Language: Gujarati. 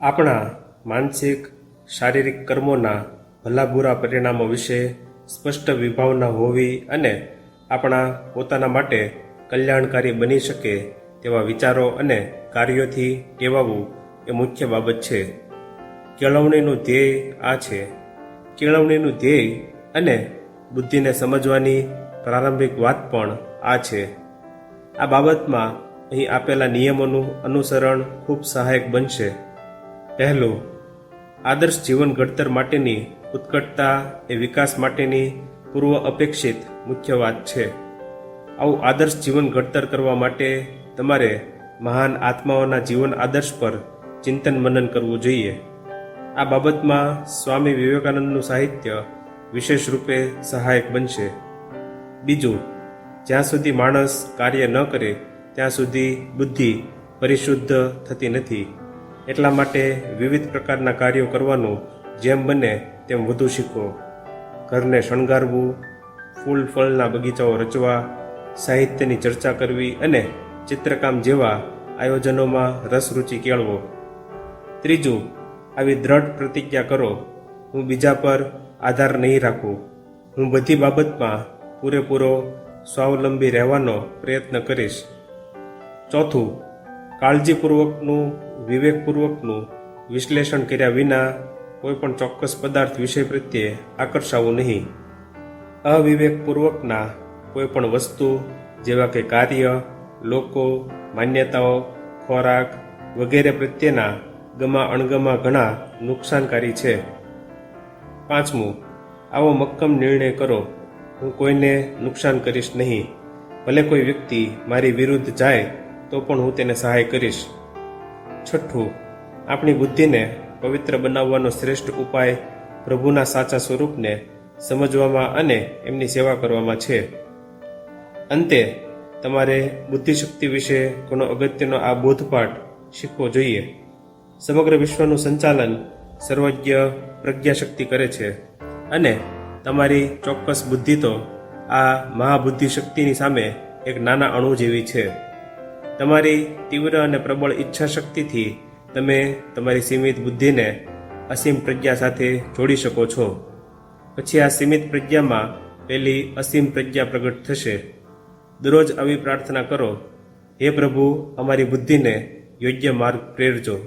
આપણા માનસિક, શારીરિક કર્મોના ભલા પરિણામો વિશે સ્પષ્ટ વિભાવના હોવી અને આપણા પોતાના માટે કલ્યાણકારી બની શકે તેવા વિચારો અને કાર્યોથી ટેવાવું એ મુખ્ય બાબત છે. કેળવણીનું ધ્યેય આ છે. કેળવણીનું ધ્યેય અને બુદ્ધિને સમજવાની પ્રારંભિક વાત પણ આ છે. આ બાબતમાં અહીં આપેલા નિયમોનું અનુસરણ ખૂબ સહાયક બનશે. પહેલું, આદર્શ જીવન ઘડતર માટેની ઉત્કટતા એ વિકાસ માટેની પૂર્વ અપેક્ષિત મુખ્ય વાત છે. આવું આદર્શ જીવન ઘડતર કરવા માટે તમારે મહાન આત્માઓના જીવન આદર્શ પર ચિંતન મનન કરવું જોઈએ. આ બાબતમાં સ્વામી વિવેકાનંદનું સાહિત્ય વિશેષ રૂપે સહાયક બનશે. બીજું, જ્યાં સુધી માણસ કાર્ય ન કરે, ત્યાં સુધી બુદ્ધિ પરિશુદ્ધ થતી નથી. એટલા માટે વિવિધ પ્રકારના કાર્યો કરવાનું જેમ બને તેમ વધુ શીખો. ઘરને શણગારવું, ફૂલ ફળના બગીચાઓ રચવા, સાહિત્યની ચર્ચા કરવી અને ચિત્રકામ જેવા આયોજનોમાં રસરૂચિ કેળવો. ત્રીજું, આવી દ્રઢ પ્રતિજ્ઞા કરો, હું બીજા પર આધાર નહીં રાખું. હું બધી બાબતમાં પૂરેપૂરો સ્વાવલંબી રહેવાનો પ્રયત્ન કરીશ. ચોથું કાળજીપૂર્વકનું, વિવેકપૂર્વકનું વિશ્લેષણ કર્યા વિના કોઈ પણ ચોક્કસ પદાર્થ વિષય પ્રત્યે આકર્ષાવું નહીં. અવિવેકપૂર્વકના કોઈ પણ વસ્તુ, જેવા કે કાર્ય, લોકો, માન્યતાઓ, ખોરાક વગેરે પ્રત્યેના ગમા અણગમા ઘણા નુકસાનકારી છે. પાંચમું, આવો મક્કમ નિર્ણય કરો. હું કોઈને નુકસાન કરીશ નહીં. ભલે કોઈ વ્યક્તિ મારી વિરુદ્ધ જાય તો પણ હું તેને સહાય કરીશ. છઠ્ઠું, આપણી બુદ્ધિને પવિત્ર બનાવવાનો શ્રેષ્ઠ ઉપાય પ્રભુના સાચા સ્વરૂપને સમજવામાં અને એમની સેવા કરવામાં છે. અંતે, તમારે બુદ્ધિશક્તિ વિશે ઘણો અગત્યનો આ બોધપાઠ શીખવો જોઈએ. સમગ્ર વિશ્વનું સંચાલન સર્વજ્ઞ પ્રજ્ઞાશક્તિ કરે છે અને તમારી ચોક્કસ બુદ્ધિ તો આ મહાબુદ્ધિ શક્તિની સામે એક નાના અણુ જેવી છે. તમારી તીવ્ર અને પ્રબળ ઈચ્છા શક્તિથી તમે તમારી સીમિત બુદ્ધિને અસીમ પ્રજ્ઞા સાથે જોડી શકો છો. પછી આ સીમિત પ્રજ્ઞામાં પેલી અસીમ પ્રજ્ઞા પ્રગટ થશે. દરરોજ આવી પ્રાર્થના કરો, હે પ્રભુ, અમારી બુદ્ધિને યોગ્ય માર્ગ પ્રેરજો.